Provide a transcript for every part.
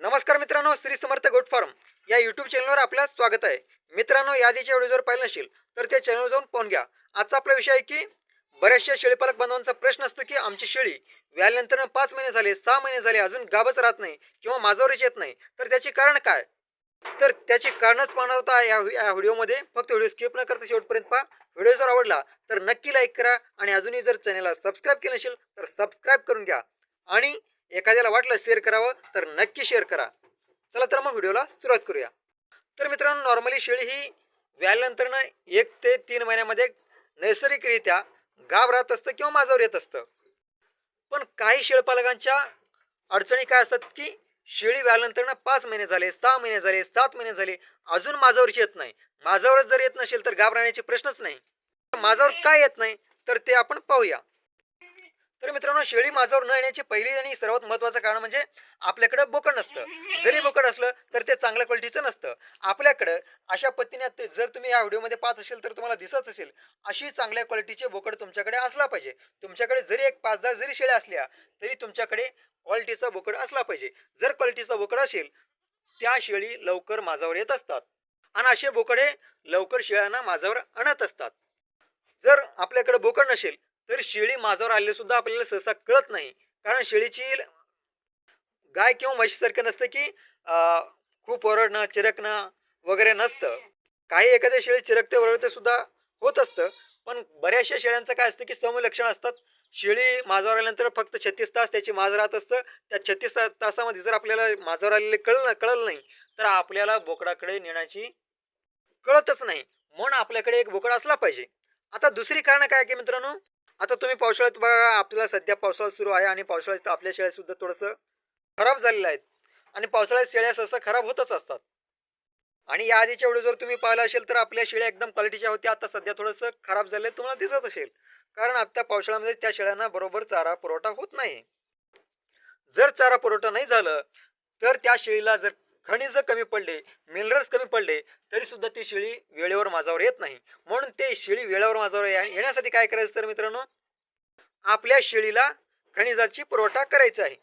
नमस्कार मित्रांनो Shri Samarth goat farm. या युट्यूब चॅनलवर आपलं स्वागत आहे. मित्रांनो यादीच्या व्हिडिओ जर पाहिलं नसेल तर त्या चॅनलवर जाऊन पाहून घ्या. आजचा आपला विषय आहे की बऱ्याचशा शेळीपालक बांधवांचा प्रश्न असतो की आमची शेळी व्याल्यानंतर पाच महिने झाले सहा महिने झाले अजून गाबच राहत नाही किंवा माझावरच येत नाही. तर त्याचे कारण काय? तर त्याची कारणच पाहणार होता या या व्हिडिओमध्ये. फक्त व्हिडिओ स्किप न करता शेवटपर्यंत पहा. व्हिडिओ जर आवडला तर नक्की लाईक करा आणि अजूनही जर चॅनलला सबस्क्राईब केलं नसेल तर सबस्क्राईब करून घ्या. आणि एखाद्याला वाटलं शेअर करावं तर नक्की शेअर करा. चला तर मग व्हिडिओला सुरुवात करूया. तर मित्रांनो नॉर्मली शेळी ही व्याल्यानंतरनं एक ते तीन महिन्यामध्ये नैसर्गिकरित्या गाभ राहत असतं किंवा माझावर येत असतं. पण काही शेळपालकांच्या अडचणी काय असतात की शेळी व्याल्यानंतरनं पाच महिने झाले सहा महिने झाले सात महिने झाले अजून माझावरची येत नाही. माझावरच जर येत नसेल तर गाब राहण्याचे प्रश्नच नाही. माझावर काय येत नाही तर ते आपण पाहूया. तर मित्रांनो शेळी माझावर न येण्याचे पहिली आणि सर्वात महत्त्वाचं कारण म्हणजे आपल्याकडं बोकड नसतं. जरी बोकड असलं तर ते चांगल्या क्वालिटीचं नसतं. आपल्याकडं अशा पद्धतीने ते जर तुम्ही या व्हिडिओमध्ये पाहत असेल तर तुम्हाला दिसत असेल अशी चांगल्या क्वालिटीचे बोकड तुमच्याकडे असला पाहिजे. तुमच्याकडे जरी एक पाच दहा जरी शेळ्या असल्या तरी तुमच्याकडे क्वालिटीचा बोकड असला पाहिजे. जर क्वालिटीचा बोकड असेल त्या शेळी लवकर माझावर येत असतात. आणि असे बोकडे लवकर शेळ्यांना माझावर आणत असतात. जर आपल्याकडे बोकड नसेल तर शेळी माझावर आलेले सुद्धा आपल्याला सहसा कळत नाही. कारण शेळीची गाय किंवा म्हशीसारखं नसतं की खूप ओरडणं चिरकणं वगैरे नसतं. काही एखाद्या शेळी चिरकते ओरडते सुद्धा होत असतं. पण बऱ्याचशा शेळ्यांचं काय असतं की समलक्षण असतात. शेळी माझावर आल्यानंतर फक्त छत्तीस तास त्याची माज राहत असतं. त्या छत्तीस ता- तासामध्ये जर आपल्याला माझावर आलेले कळलं कळलं नाही तर आपल्याला बोकडाकडे नेण्याची कळतच नाही. म्हणून आपल्याकडे एक बोकडा असला पाहिजे. आता दुसरी कारण काय की मित्रांनो? आता तुम्ही पावसाळ्यात बघा आपल्याला सध्या पावसाळा सुरू आहे आणि पावसाळ्यात आपल्या शेळ्यासुद्धा थोडंसं खराब झालेलं आहेत. आणि पावसाळ्यात शेळ्या सहसा खराब होतच असतात. आणि या आधीच्या व्हिडिओ जर तुम्ही पाहिला असेल तर आपल्या शेळ्या एकदम क्वालिटीच्या होत्या आता सध्या थोडंसं खराब झाले तुम्हाला दिसत असेल. कारण आता पावसाळ्यामध्ये त्या शेळ्यांना बरोबर चारा पुरवठा होत नाही. जर चारा पुरवठा नाही झालं तर त्या शेळीला जर खनिज कमी पडले मिनरल्स कमी पडले तरी सुद्धा ती शेळी वेळेवर माझावर येत नाही. म्हणून ते शेळी वेळेवर माझावर येण्यासाठी काय करायचं तर मित्रांनो आपल्या शेळीला खनिजाची पुरवठा करायचा आहे.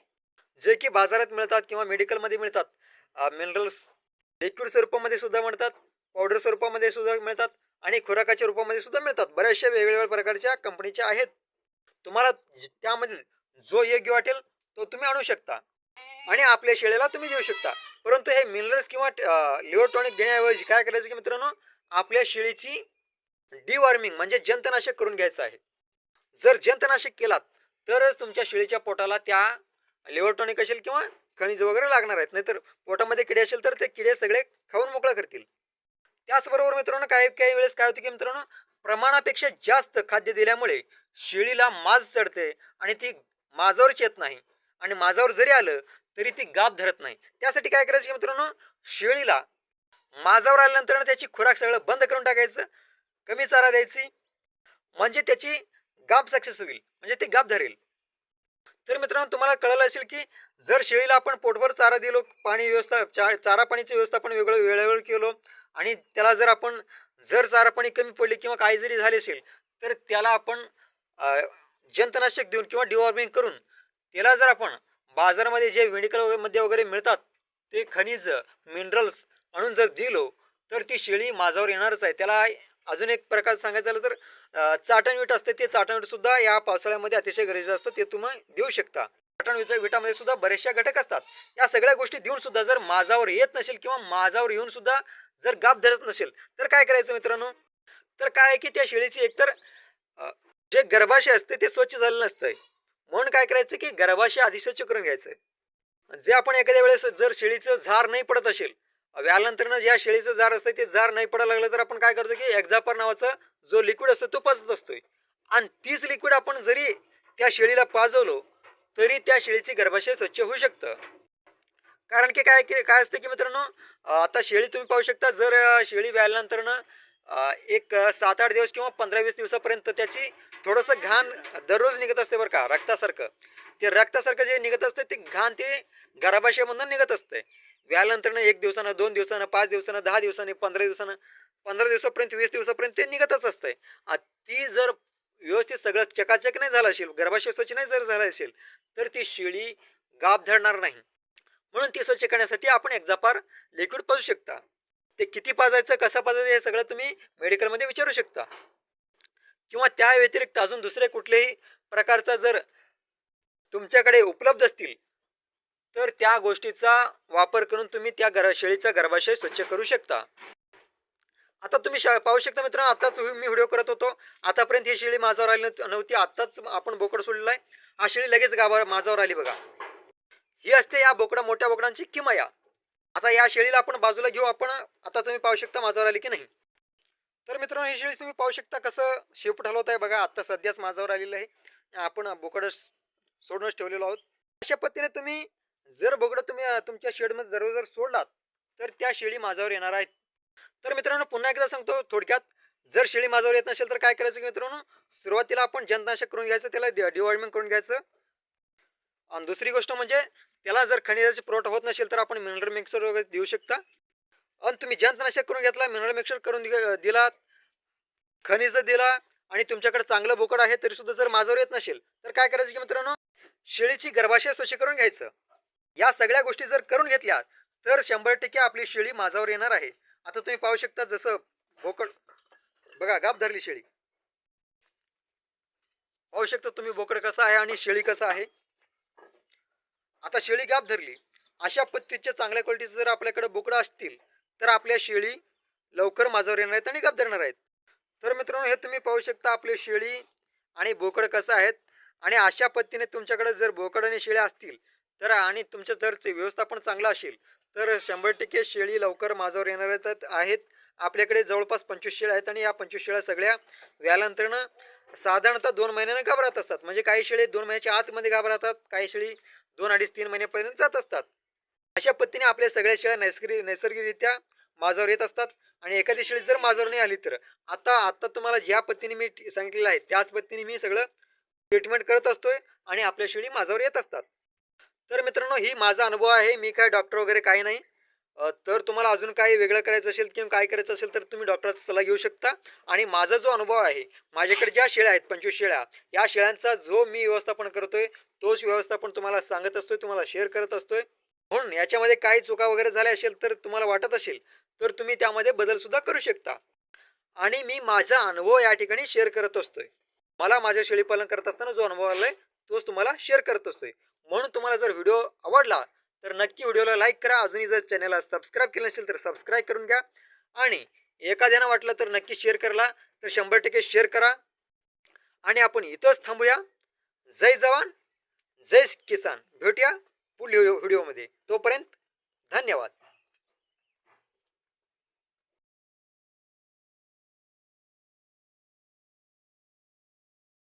जे की बाजारात मिळतात किंवा मेडिकलमध्ये मिळतात. मिनरल्स लिक्विड स्वरूपामध्ये सुद्धा मिळतात पावडर स्वरूपामध्ये सुद्धा मिळतात आणि खुराकाच्या रूपामध्ये सुद्धा मिळतात. बऱ्याचशा वेगवेगळ्या प्रकारच्या कंपनीच्या आहेत. तुम्हाला त्यामधील त्यामध्ये जो योग्य वाटेल तो तुम्ही आणू शकता. आणि आपल्या शेळीला तुम्ही देऊ शकता. परंतु हे मिनरल्स किंवा लिव्हर टॉनिक देण्याऐवजी काय करायचं की मित्रांनो आपल्या शेळीची डिवॉर्मिंग म्हणजे जंतनाशक करून घ्यायचं आहे. जर जंतनाशक केलात तरच तुमच्या शेळीच्या पोटाला त्या लिव्हर टॉनिक असेल किंवा खनिज वगैरे लागणार आहेत. नाहीतर पोटामध्ये किडे असेल तर ते किडे सगळे खाऊन मोकळा करतील. त्याचबरोबर मित्रांनो काही काही वेळेस काय होतं की मित्रांनो प्रमाणापेक्षा जास्त खाद्य दिल्यामुळे शेळीला माज चढते आणि ती माजावरच येत नाही. आणि माझावर जरी आलं तरी ती गाप धरत नाही. त्यासाठी काय करायचं की मित्रांनो शेळीला माझावर आल्यानंतर त्याची खुराक सगळं बंद करून टाकायचं कमी चारा द्यायची म्हणजे त्याची गाप सक्सेस होईल म्हणजे ती गाप धरेल. तर मित्रांनो तुम्हाला कळलं असेल की जर शेळीला आपण पोटभर चारा दिलो पाणी व्यवस्था चा चारा पाणीची व्यवस्थापन वेगळं वेळेवर केलो आणि त्याला जर आपण जर चारा पाणी कमी पडले किंवा काही जरी झाले असेल तर त्याला आपण जंतनाशक देऊन किंवा डिवॉर्मिंग करून त्याला जर आपण बाजारामध्ये जे मेडिकलमध्ये वगैरे मिळतात ते खनिज मिनरल्स आणून जर दिलो तर ती शेळी माझावर येणारच आहे. त्याला अजून एक प्रकार सांगायचं झालं तर चाटण चाटणवीट असते ते चाटणवीट सुद्धा या पावसाळ्यामध्ये अतिशय गरजेचं असतं ते तुम्ही देऊ शकता. चाटणवीट विटामध्ये सुद्धा बरेचशा घटक असतात. या सगळ्या गोष्टी देऊन सुद्धा जर माझावर येत नसेल किंवा माझावर येऊन सुद्धा जर गाप धरत नसेल तर काय करायचं मित्रांनो? तर काय आहे की त्या शेळीची एकतर जे गर्भाशय असते ते स्वच्छ झालेलं नसतंय. म्हणून काय करायचं की गर्भाशय आधी स्वच्छ करून घ्यायचं. जे आपण एखाद्या वेळेस जर शेळीचं झार नाही पडत असेल व्याल्यानंतर ज्या शेळीचं झार असतं ते झार नाही पडायला लागलं तर आपण काय करतो की एक्झापर नावाचा जो लिक्विड असतो तो पाजत असतोय. आणि तीच लिक्विड आपण जरी त्या शेळीला पाजवलो तरी त्या शेळीची गर्भाशय स्वच्छ होऊ शकतं. कारण की काय की काय असतं की मित्रांनो आता शेळी तुम्ही पाहू शकता जर शेळी व्याल्यानंतरनं एक सात आठ दिवस किंवा पंधरा वीस दिवसापर्यंत त्याची थोडंसं घाण दररोज निघत असते बरं का रक्तासारखं. ते रक्तासारखं जे निघत असतं ते घाण ते गर्भाशयामधून निघत असते. व्याल्यानंतरनं एक दिवसानं दोन दिवसानं पाच दिवसानं दहा दिवसांनी पंधरा दिवसानं पंधरा दिवसापर्यंत वीस दिवसापर्यंत ते निघतच असतंय. ती जर व्यवस्थित सगळं चकाचक नाही झालं असेल गर्भाशय स्वच्छ नाही जर झालं असेल तर ती शेळी गाप धरणार नाही. म्हणून ती स्वच्छ करण्यासाठी आपण एक्झापार लिक्विड पाजू शकता. ते किती पाजायचं कसं पाजायचं हे सगळं तुम्ही मेडिकलमध्ये विचारू शकता. किंवा त्या व्यतिरिक्त अजून दुसरे कुठलेही प्रकारचा जर तुमच्याकडे उपलब्ध असतील तर त्या गोष्टीचा वापर करून तुम्ही त्या गर शेळीचा गर्भाशय स्वच्छ करू शकता. आता तुम्ही शा पाहू शकता मित्रांनो आताच मी व्हिडिओ करत होतो. आतापर्यंत ही शेळी माझ्यावर आली नव्हती- नव्हती. आत्ताच आपण बोकड सोडलेला आहे. हा शेळी लगेच गावावर माझ्यावर आली बघा. ही असते या बोकडा मोठ्या बोकडांची किमया. आता या शेळीला आपण बाजूला घेऊ आपण आता तुम्ही पाहू शकता माझ्यावर आली की नाही तर मित्रांनो ही शेळी तुम्ही पाहू शकता कसं शेपूट हलवत आहे बघा आता सध्याच माझ्यावर आलेलं आहे आपण बोकड सोडूनच ठेवलेलो आहोत अशा पद्धतीने तुम्ही जर बोकडं तुम्ही तुमच्या शेडमध्ये जर जर सोडलात तर त्या शेळी माझ्यावर येणार आहेत तर मित्रांनो पुन्हा एकदा सांगतो थोडक्यात जर शेळी माझ्यावर येत नसेल तर काय करायचं की मित्रांनो सुरुवातीला आपण जंतनाशक करून घ्यायचं त्याला डिवॉर्मिंग करून घ्यायचं आणि दुसरी गोष्ट म्हणजे त्याला जर खनिजाचा पुरवठा होत नसेल तर आपण मिनरल मिक्सर वगैरे देऊ शकता. आणि तुम्ही जंतनाशक करून घेतला मिनरल मिक्सर करून दिला खनिज दिला आणि तुमच्याकडे चांगलं बोकड आहे तरी सुद्धा जर माझ्यावर येत नसेल तर काय करायचं की मित्रांनो शेळीची गर्भाशय स्वच्छ करून घ्यायचं. या सगळ्या गोष्टी जर करून घेतल्या तर शंभर टक्के आपली शेळी माझ्यावर येणार आहे. आता तुम्ही पाहू शकता जसं बोकड बघा गाप धरली शेळी. पाहू शकता तुम्ही बोकड कसं आहे आणि शेळी कसं आहे. आता शेळी गाप धरली. अशा पद्धतीचे चांगल्या क्वालिटीचे जर आपल्याकडे बोकडं असतील तर आपल्या शेळी लवकर माझावर येणार आहेत आणि गाप धरणार आहेत. तर मित्रांनो हे तुम्ही पाहू शकता आपली शेळी आणि बोकड कसं आहेत. आणि अशा पद्धतीने तुमच्याकडे जर बोकड आणि शेळ्या असतील तर आणि तुमचं जर व्यवस्थापन चांगलं असेल तर शंभर टक्के शेळी लवकर माझावर येणार आहेत आहेत. आपल्याकडे जवळपास पंचवीस शेळ्या आहेत आणि या पंचवीस शेळ्या सगळ्या व्यालांतरनं साधारणतः दोन महिन्यानं घाबरत असतात. म्हणजे काही शेळी दोन महिन्याच्या आतमध्ये घाबरतात काही शेळी दोन अडीच तीन महिन्यापर्यंत जात असतात. अशा पद्धतीने आपल्या सगळ्या शेळ्या नैसर्गिक नैसर्गिकरित्या माझावर येत असतात आणि एखादी शेळी जर माझावर नाही आली तर. आता आता तुम्हाला ज्या पद्धतीने मी सांगितलेलं आहे त्याच पद्धतीने मी सगळं ट्रीटमेंट करत असतोय आणि आपल्या शेळी माझ्यावर येत असतात. तर मित्रांनो ही माझा अनुभव आहे. मी काय डॉक्टर वगैरे काही नाही. तर तुम्हाला अजून काही वेगळं करायचं असेल किंवा काय करायचं असेल तर तुम्ही डॉक्टरचा सल्ला घेऊ शकता. आणि माझा जो अनुभव आहे माझ्याकडे ज्या शेळ्या आहेत पंचवीस शेळ्या या शेळ्यांचा जो मी व्यवस्थापन करतोय तोच व्यवस्थापन तुम्हाला सांगत असतोय तुम्हाला शेअर करत असतोय. म्हणून याच्यामध्ये काही चुका वगैरे झाल्या असेल तर तुम्हाला वाटत असेल तर तुम्ही त्यामध्ये बदलसुद्धा करू शकता. आणि मी माझा अनुभव या ठिकाणी शेअर करत असतोय. मला माझ्या शेळीपालन करत असताना जो अनुभव आलाय तोच तुम्हाला शेअर करत असतोय. म्हणून तुम्हाला जर व्हिडिओ आवडला तर नक्की व्हिडिओला लाईक करा. अजूनही जर चॅनलला सबस्क्राईब केलं नसेल तर सबस्क्राईब करून घ्या. आणि एखाद्यानं वाटलं तर नक्की शेअर करला तर शंभर टक्के शेअर करा. आणि आपण इथंच थांबूया. जय जवान जय किसान. भेटूया पुढील व्हिडिओमध्ये. तोपर्यंत धन्यवाद.